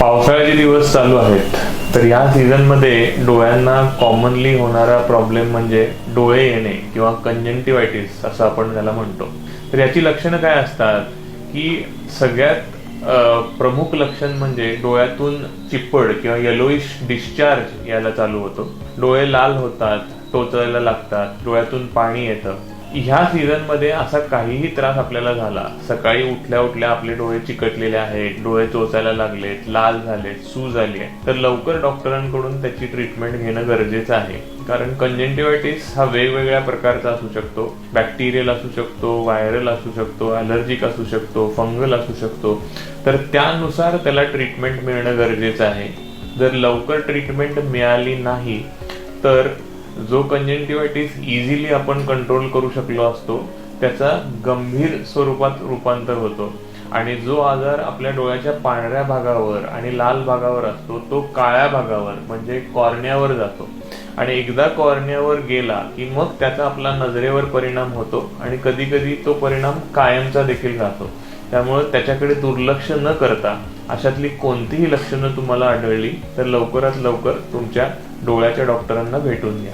पावसाळ्याचे दिवस चालू आहेत. तर या सीझनमध्ये डोळ्यांना कॉमनली होणारा प्रॉब्लेम म्हणजे डोळे येणे किंवा कंजंटिवायटिस असं आपण त्याला म्हणतो. तर याची लक्षणं काय असतात? की सगळ्यात प्रमुख लक्षण म्हणजे डोळ्यातून चिप्पड किंवा येलोइश डिस्चार्ज यायला चालू होतो. डोळे लाल होतात टोचायला लागतात डोळ्यातून पाणी येतं. ह्या सीझनमध्ये असा काहीही त्रास आपल्याला झाला. सकाळी उठल्या उठल्या आपले डोळे चिकटलेले आहेत डोळे चोचायला लागलेत लाल झालेत सूज आली आहे तर लवकर डॉक्टरांकडून त्याची ट्रीटमेंट घेणं गरजेचं आहे. कारण कंजेंटिवायटिस हा वेगवेगळ्या प्रकारचा असू शकतो. बॅक्टेरियल असू शकतो व्हायरल असू शकतो अलर्जिक असू शकतो फंगल असू शकतो. तर त्यानुसार त्याला ट्रीटमेंट मिळणं गरजेचं आहे. जर लवकर ट्रीटमेंट मिळाली नाही तर जो कंजेंटिवायटिस इझिली आपण कंट्रोल करू शकलो असतो त्याचा गंभीर स्वरूपात रूपांतर होतो. आणि जो आजार आपल्या डोळ्याच्या पांढऱ्या भागावर आणि लाल भागावर असतो तो काळ्या भागावर म्हणजे कॉर्नियावर जातो. आणि एकदा कॉर्नियावर गेला की मग त्याचा आपला नजरेवर परिणाम होतो आणि कधी कधी तो परिणाम कायमचा देखील राहतो. त्यामुळे त्याच्याकडे दुर्लक्ष न करता अशातली कोणतीही लक्षणं तुम्हाला आढळली तर लवकरात लवकर तुमच्या डोळ्याच्या डॉक्टरांना भेटून घ्या.